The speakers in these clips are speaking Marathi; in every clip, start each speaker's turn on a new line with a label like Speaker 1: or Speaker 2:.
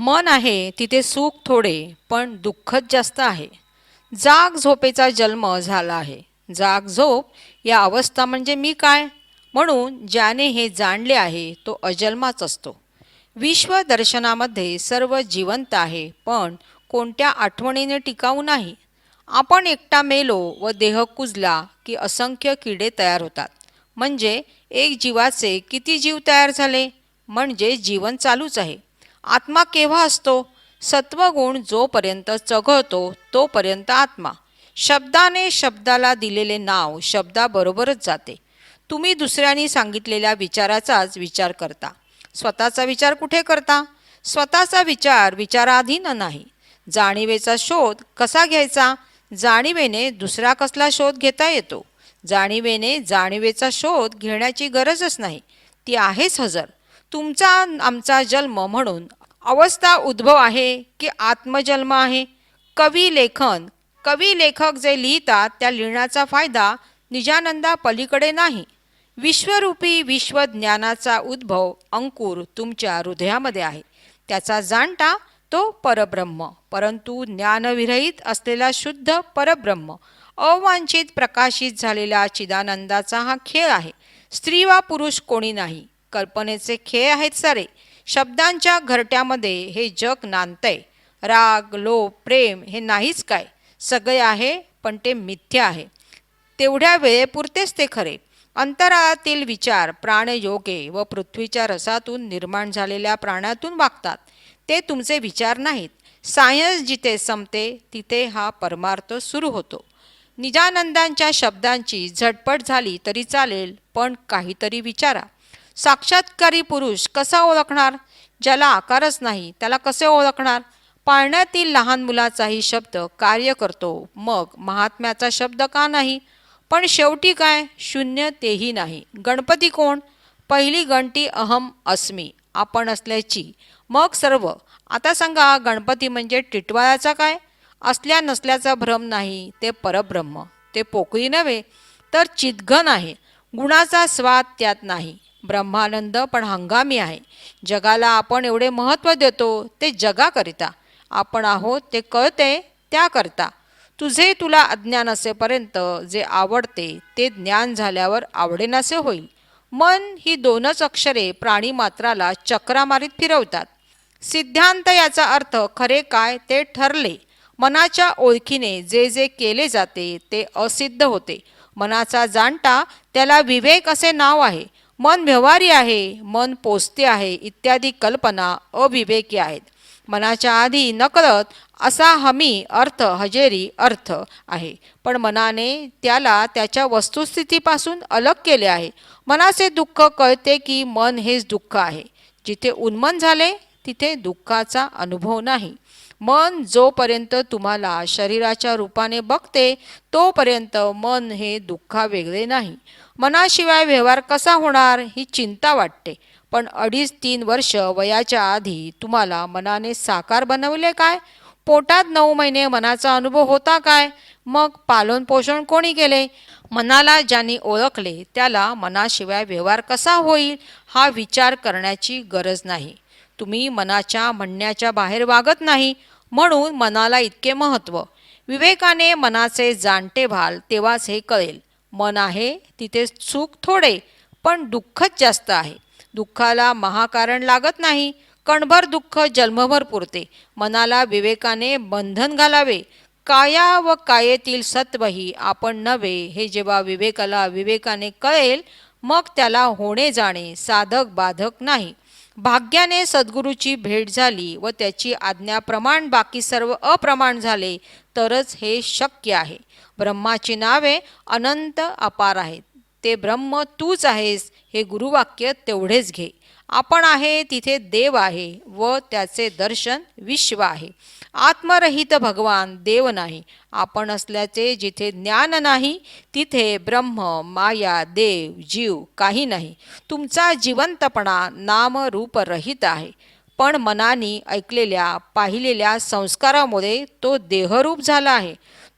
Speaker 1: मन आहे तिथे सुख थोडे पण दुःखच जास्त आहे. जाग झोपेचा जन्म झाला आहे. जाग झोप या अवस्था म्हणजे मी काय? म्हणून ज्याने हे जाणले आहे तो अजन्माच असतो. विश्वदर्शनामध्ये सर्व जिवंत आहे पण कोणत्या आठवणीने टिकाऊ नाही. आपण एकटा मेलो व देह कुजला की असंख्य किडे तयार होतात. म्हणजे एक जीवाचे किती जीव तयार झाले? म्हणजे जीवन चालूच आहे. आत्मा केव्हा असतो? सत्वगुण जोपर्यंत चघळतो तोपर्यंत आत्मा. शब्दाने शब्दाला दिलेले नाव शब्दाबरोबरच जाते. तुम्ही दुसऱ्यांनी सांगितलेल्या विचाराचाच विचार करता. स्वतःचा विचार कुठे करता? स्वतःचा विचार विचाराधीन नाही. जाणीवेचा शोध कसा घ्यायचा? जाणीवेने दुसरा कसला शोध घेता येतो? जाणीवेने जाणीवेचा शोध घेण्याची गरजच नाही. ती आहेच हजर. तुमचा आमचा जन्म म्हणून अवस्था उद्भव आहे की आत्मजन्म आहे. कवी लेखन कवी लेखक जे लिहितात त्या लिहिण्याचा फायदा निजानंदा पलीकडे नाही. विश्वरूपी विश्वज्ञानाचा उद्भव अंकुर तुमच्या हृदयामध्ये आहे. त्याचा जाणता तो परब्रह्म परंतु ज्ञानविरहित असलेला शुद्ध परब्रह्म अवांछित प्रकाशित झालेला चिदानंदाचा हा खेळ आहे. स्त्री वा पुरुष कोणी नाही. कल्पनेचे खेळ आहेत सारे. शब्दांच्या घरट्यामध्ये हे जग नांदतंय. राग लोभ प्रेम हे नाहीच काय. सगळे आहे पण ते मिथ्य आहे. तेवढ्या वेळेपुरतेच ते खरे. अंतराळातील विचार प्राणयोगे व पृथ्वीच्या रसातून निर्माण झालेल्या प्राण्यातून वागतात. ते तुमचे विचार नाहीत. सायन्स जिथे संपते तिथे हा परमार्थ सुरू होतो. निजानंदांच्या शब्दांची झटपट झाली तरी चालेल पण काहीतरी विचारा. साक्षात्कारी पुरुष कसा ओळखणार? ज्याला आकारच नाही त्याला कसे ओळखणार? पाळण्यातील लहान मुलाचाही शब्द कार्य करतो. मग महात्म्याचा शब्द का नाही? पण शेवटी काय? शून्य तेही नाही. गणपती कोण? पहिली गणती अहम अस्मी आपण असल्याची. मग सर्व. आता सांगा गणपती म्हणजे टिटवाळाचा काय? असल्या नसल्याचा भ्रम नाही ते परब्रह्म. ते पोकळी नव्हे तर चितघन आहे. गुणाचा स्वाद त्यात नाही. ब्रह्मानंद पण हंगामी आहे. जगाला आपण एवढे महत्त्व देतो ते जगाकरिता. आपण आहोत ते कळते त्याकरता. तुझे तुला अज्ञान असेपर्यंत जे आवडते ते ज्ञान झाल्यावर आवडेनासे होईल. मन ही दोनच अक्षरे प्राणीमात्राला चक्रामारीत फिरवतात. सिद्धांत याचा अर्थ खरे काय ते ठरले. मनाच्या ओळखीने जे जे केले जाते ते असिद्ध होते. मनाचा जाणता त्याला विवेक असे नाव आहे. मन व्यवहारी आहे मन पोचते आहे इत्यादी कल्पना अविवेकी आहेत. मनाच्या आधी नकळत असा हमी अर्थ हजेरी अर्थ आहे. पण मनाने त्याला त्याच्या वस्तुस्थितीपासून अलग केले आहे. मनाचे दुःख कळते की मन हेच दुःख आहे. जिथे उन्मन झाले तिथे दुःखाचा अनुभव नाही. मन जोपर्यंत तुम्हाला शरीराच्या रूपाने बघते तोपर्यंत मन हे दुःखा वेगळे नाही. मनाशिवाय व्यवहार कसा होणार ही चिंता वाटते. पण अडीच तीन वर्ष वयाच्या आधी तुम्हाला मनाने साकार बनवले काय? पोटात नऊ महिने मनाचा अनुभव होता काय? मग पालन पोषण कोणी केले? मनाला ज्यांनी ओळखले त्याला मनाशिवाय व्यवहार कसा होईल हा विचार करण्याची गरज नाही. तुम्ही मनाच्या म्हणण्याच्या बाहेर वागत नाही म्हणून मनाला इतके महत्त्व विवेकाने मनाचे जाणते व्हाल तेव्हाच हे कळेल. मन आहे तिथे सुख थोडे पण दुःखच जास्त आहे. दुःखाला महाकारण लागत नाही. कणभर दुःख जन्मभर पुरते. मनाला विवेकाने बंधन घालावे. काया व कायेतील सत्वही आपण नव्हे हे जेव्हा विवेकाला विवेकाने कळेल मग त्याला होणे जाणे साधक बाधक नाही. भाग्याने सद्गुरूची भेट झाली व त्याची आज्ञाप्रमाण बाकी सर्व अप्रमाण झाले तरच हे शक्य आहे. ब्रह्माची नावे अनंत अपार आहेत. ते ब्रह्म तूच आहेस हे गुरुवाक्य तेवढेच घे. आपण आहे तिथे देव आहे व त्याचे दर्शन विश्व आहे. आत्मरहित भगवान देव नाही. आपण असल्याचे जिथे ज्ञान नाही तिथे ब्रह्म माया देव जीव काही नाही. तुमचा जिवंतपणा नामरूपरहित आहे. पण मनाने ऐकलेल्या पाहिलेल्या संस्कारामुळे तो देहरूप झाला आहे.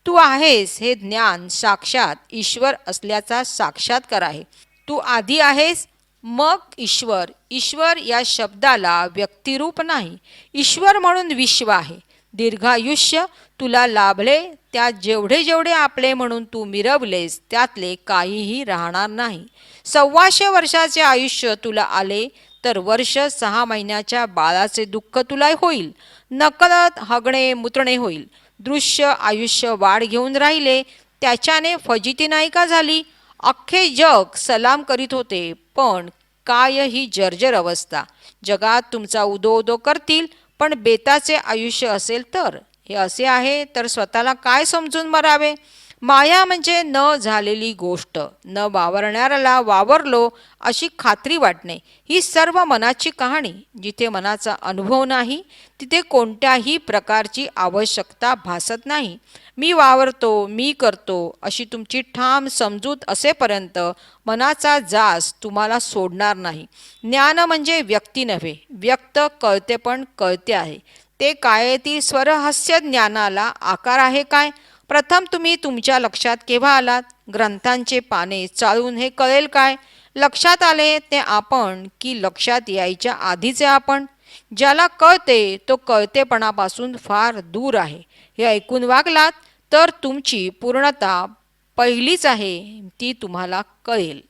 Speaker 1: तू आहेस हे ज्ञान साक्षात ईश्वर असल्याचा साक्षात्कार आहे. तू आधी आहेस मग ईश्वर ईश्वर या शब्दाला व्यक्तिरूप नाही. ईश्वर म्हणून विश्व आहे. दीर्घायुष्य तुला लाभले त्यात जेवढे जेवढे आपले म्हणून तू मिरवलेस त्यातले काहीही राहणार नाही. सव्वाशे वर्षाचे आयुष्य तुला आले तर वर्ष सहा महिन्याच्या बाळाचे दुःख तुला होईल. नकळत हगणे मुतणे होईल. दृश्य आयुष्य वाढ घेऊन राहिले त्याच्याने फजिती नायिका झाली. अख्खे जग सलाम करीत होते पण काय ही जर्जर अवस्था. जगात तुमचा उदो उदो करतील पण बेताचे आयुष्य असेल तर. हे असे आहे तर स्वतःला काय समजून मरावे? माया म्हणजे न झालेली गोष्ट न वावरणाऱ्याला वावरलो अशी खात्री वाटणे ही सर्व मनाची कहाणी. जिथे मनाचा अनुभव नाही तिथे कोणत्याही प्रकारची आवश्यकता भासत नाही. मी वावरतो मी करतो अशी तुमची ठाम समजूत असेपर्यंत मनाचा जास तुम्हाला सोडणार नाही. ज्ञान म्हणजे व्यक्ती नव्हे व्यक्त कळते पण कळते आहे. ते कायेतील स्वरहस्य ज्ञानाला आकार आहे काय? प्रथम तुम्ही तुमच्या लक्षात केव्हा आलात? ग्रंथांचे पाने चाळून हे कळेल काय? लक्षात आले ते आपण की लक्षात यायच्या आधीचे आपण? ज्याला कळते तो कळतेपणापासून फार दूर आहे. हे ऐकून वागलात तर तुमची पूर्णता पहिलीच आहे ती तुम्हाला कळेल.